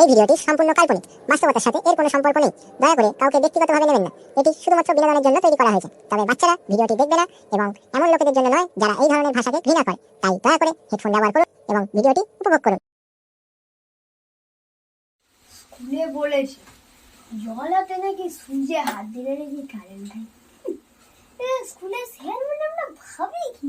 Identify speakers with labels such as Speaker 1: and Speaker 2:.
Speaker 1: এই ভিডিওটি সম্পূর্ণ কাল্পনিক। বাস্তবতার সাথে এর কোনো সম্পর্ক নেই। দয়া করে কাউকে ব্যক্তিগতভাবে নেবেন না। এটি শুধুমাত্র বিনোদনের জন্য তৈরি করা হয়েছে। তবে বাচ্চারা ভিডিওটি দেখবে না এবং এমন লোকেদের জন্য নয় যারা এই ধরনের ভাষাকে ঘৃণা করে। তাই দয়া করে হেডফোন ব্যবহার করুন এবং ভিডিওটি উপভোগ করুন।
Speaker 2: স্কুলে বলেছে। জলাতে নাকি সুইচে হাত দিলে নাকি কারেন্ট থাকে স্কুলে স্যার মানে আমরা ভাবি কি